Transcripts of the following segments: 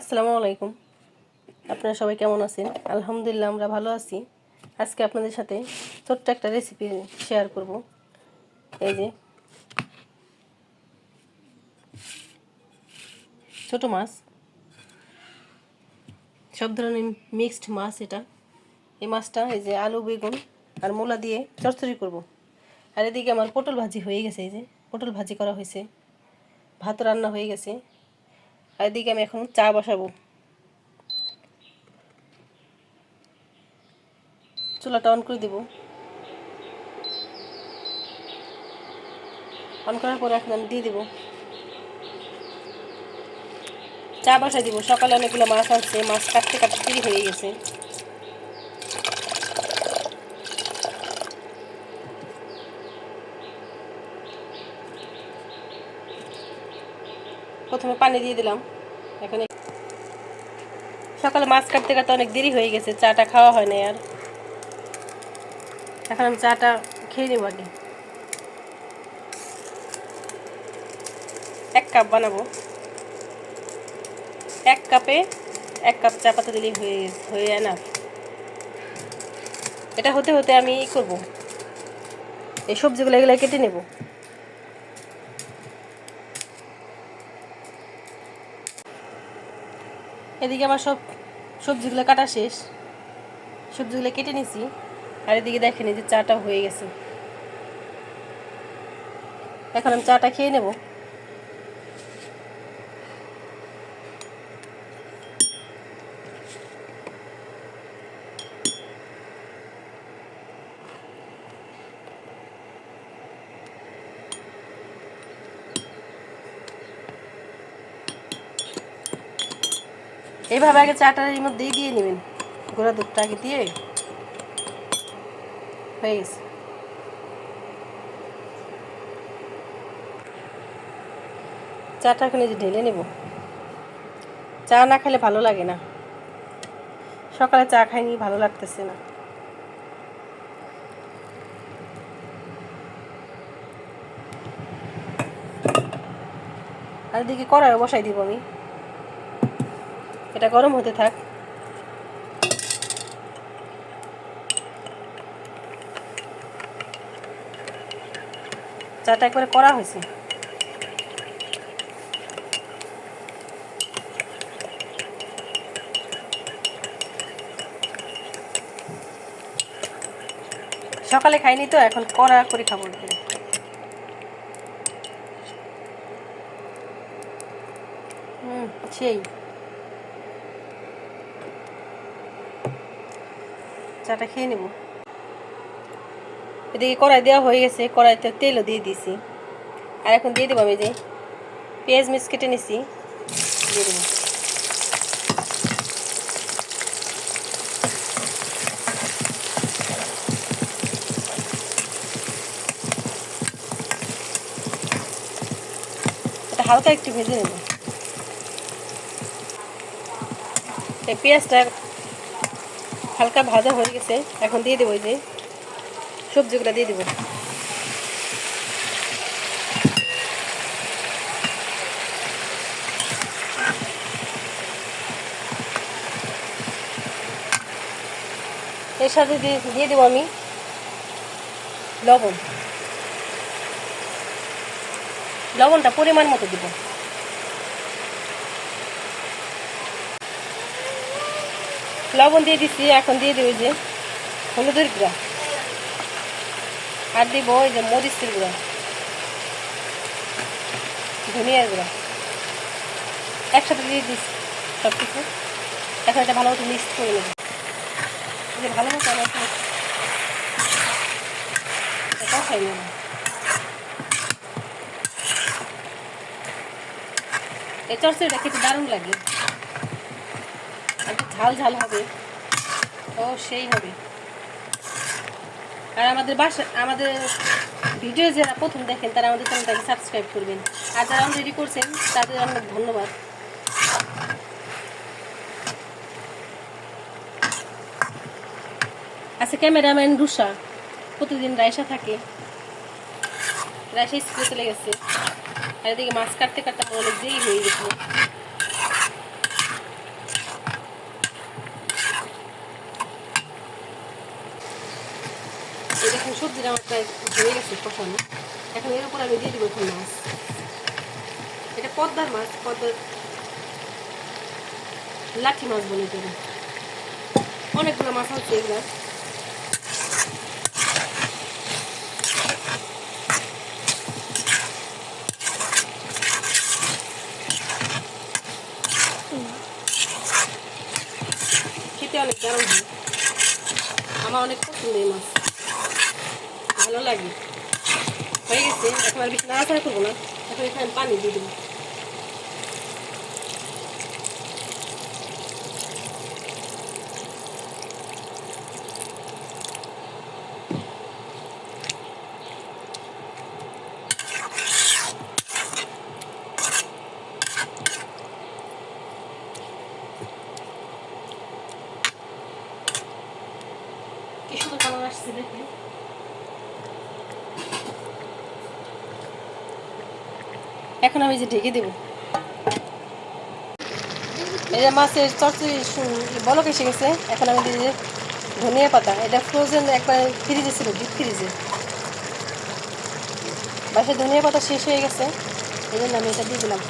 আসসালামু আলাইকুম। আপনারা সবাই কেমন আছেন? আলহামদুলিল্লাহ, আমরা ভালো আছি। আজকে আপনাদের সাথে ছোট্ট একটা রেসিপি শেয়ার করব। এই যে, ছোট মাছ। সব ধরনের মিক্সড মাছ এটা। এই মাছটা এই যে আলু, বেগুন আর মূলা দিয়ে চচ্চড়ি করব। আর এদিকে আমার পটল ভাজি হয়ে গেছে, এই যে পটল ভাজি করা হয়েছে। ভাত রান্না হয়ে গেছে। আর এদিকে আমি এখন চা বসাবো। চুলাটা অন করে দেব। অন করার পরে এখন আমি দিয়ে দেবো। চা বসাই দিব। সকালে অনেকগুলো মাছ আসছে মাছ কাটতে কাটতে হয়ে গেছে। প্রথমে পানি দিয়ে দিলাম। এখন সকালে মাছ কাটতে কাটতে অনেক দেরি হয়ে গেছে, চাটা খাওয়া হয় না আর। এখন আমি চাটা খেয়ে নেব আগে। এক কাপ বানাবো। এক কাপে এক কাপ চা পাতা দিলেই হয়ে হয়ে যায় না। এটা হতে হতে আমি করব। এই সবজিগুলো এগুলো কেটে নেব। এদিকে আমার সব সবজিগুলো কাটা শেষ। সবজিগুলো কেটে নিছি। আর এদিকে দেখেন যে চাটা হয়ে গেছে। এখন আমি চাটা খেয়ে নেব। এইভাবে আগে চাটার এর মধ্যেই দিয়ে নেবেন। গোড়া দুধটা আগে দিয়ে। হয়ে গেছে। চাটা এখানে যে ঢেলে নেব। চা না খেলে ভালো লাগে না। সকালে চা খাইনি, ভালো লাগতেছে না। আর এদিকে কড়াই বসাই দিব আমি। এটা গরম হতে থাক। চাটা একবারে করা হয়েছে। সকালে খাইনি তো, এখন কড়া করে খাব। হুম, সেই। চাটা খেয়ে নেব। এদিকে কড়াই দেওয়া হয়ে গেছে, কড়াইতে তেলও দিয়ে দিয়েছি আর এখন দিয়ে দেবো আমি যে পেঁয়াজ মিক্স কেটে নিছি, দিয়ে দেবো। এটা হালকা একটু ভেজে নেব। এই পেঁয়াজটা হালকা ভাজা হয়ে গেছে, এখন দিয়ে দেবো যে সবজিগুলো দিয়ে দেবো। এর সাথে দিয়ে দেবো আমি লবণ। লবণটা পরিমাণ মতো দিব। লবণ দিয়ে দিচ্ছি এখন দিয়ে দেবো এই যে হলুদের গুঁড়া। আর দিব ওই যে মরিচের গুঁড়া, ধনিয়ার গুঁড়া। একসাথে দিয়ে দিচ্ছি সব কিছু এখন এটা ভালো মতো মিক্স করে নেব। যে ভালো মতো আমার এটাও খাই নেব। এই চরচড়িটা খেতে দারুণ লাগে। একটু ঝাল ঝাল হবে। ও, সেই হবে। আর আমাদের বাসা, আমাদের ভিডিও যারা প্রথম দেখেন, তারা আমাদের চ্যানেলটাকে সাবস্ক্রাইব করবেন। আর যারা অলরেডি করছেন, তাদের অনেক ধন্যবাদ। আচ্ছা ক্যামেরাম্যান রুষা প্রতিদিন রাইসা থাকে। রাইসা স্কুলে চলে গেছে। আর এদিকে মাছ কাটতে কাটতে আমার অনেক দেরি হয়ে গেছিল এটা আমার প্রায় হয়ে গেছে কষানো এখন এর উপর আমি দিয়ে দিব এখন মাছ। এটা পদ্মার মাছ, পদ্মার লাঠি মাছ বলে দেবো অনেকগুলো মাছ হচ্ছে এগুলা খেতে অনেক গরম হয়। আমার অনেক পছন্দ এই মাছ। ভালো লাগে। হয়ে গেছে এখন আর বেশি নাড়াচাড়া করব না। এখন এখানে পানি দিয়ে দেবো। কি সুন্দর কালার আসছে দেখে এখন আমি যে ঢেকে দেব। এই যে মাছের চরচড়ি বলক এসে গেছে। এখন আমি দিয়ে ধনিয়া পাতা। এটা ফ্রোজেন একবার ফ্রিজে ছিল ডিপ ফ্রিজে বাসে ধনিয়া পাতা শেষ হয়ে গেছে। এই জন্য আমি এটা দিয়ে দিলাম।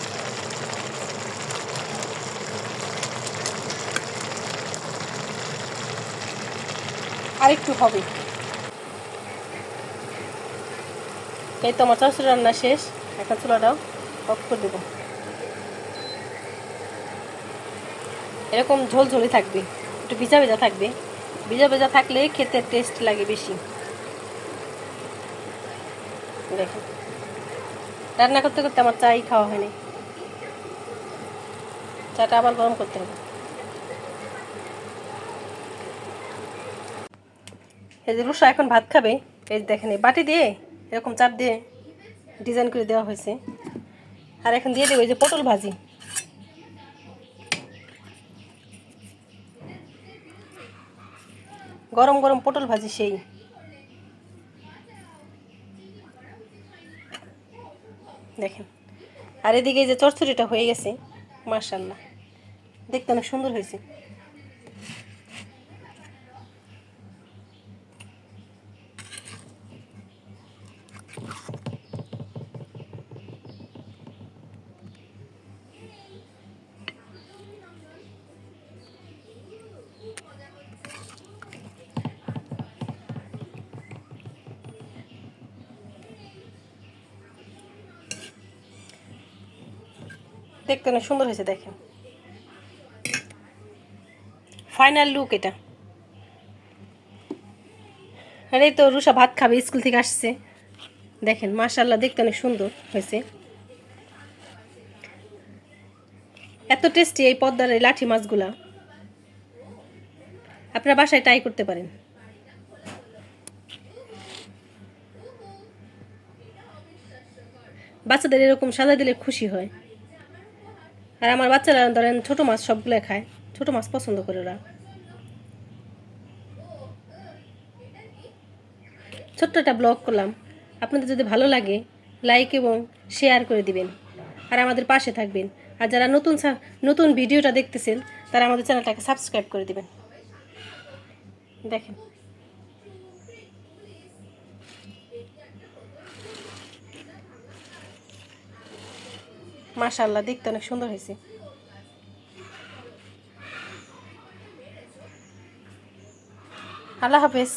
আরেকটু হবে। এই তো আমার চরচড়ি রান্না শেষ। এখন চুলাটাও অফ করে দেবো। এরকম ঝোল ঝোলই থাকবে, একটু ভিজা ভেজা থাকবে। ভিজা ভেজা থাকলে খেতে টেস্ট লাগে বেশি। দেখেন রান্না করতে করতে আমার চাই খাওয়া হয়নি। চাটা আবার গরম করতে হবে। এই যে রুষা এখন ভাত খাবে, এই দেখেন বাটি দিয়ে এরকম চাপ দিয়ে ডিজাইন করে দেওয়া হয়েছে। আর এখন দিয়ে দেবো যে পটল ভাজি। গরম গরম পটল ভাজি সেই। দেখেন, আর এদিকে যে চরচড়িটা হয়ে গেছে মার্শাল্লাহ দেখতে অনেক সুন্দর হয়েছে। দেখতে অনেক সুন্দর হয়েছে, দেখেন। ফাইনাল লুক এটা। আর তো রুষা ভাত খাবে, স্কুল থেকে আসছে। দেখেন মাশাল্লাহ দেখতে অনেক সুন্দর হয়েছে। এত টেস্টি এই পদ্মার এই লাঠি মাছগুলা। আপনারা বাসায় ট্রাই করতে পারেন। বাচ্চাদের এরকম সাজা দিলে খুশি হয়। আর আমার বাচ্চারা, ধরেন ছোটো মাছ সবগুলো খায়। ছোটো মাছ পছন্দ করে ওরা। ছোট্ট একটা ব্লগ করলাম। আপনাদের যদি ভালো লাগে লাইক এবং শেয়ার করে দিবেন। আর আমাদের পাশে থাকবেন। আর যারা নতুন নতুন ভিডিওটা দেখতেছেন, তারা আমাদের চ্যানেলটাকে সাবস্ক্রাইব করে দিবেন। দেখেন। মাশাল্লাহ দেখতে অনেক সুন্দর হয়েছে। আল্লাহ হাফেজ।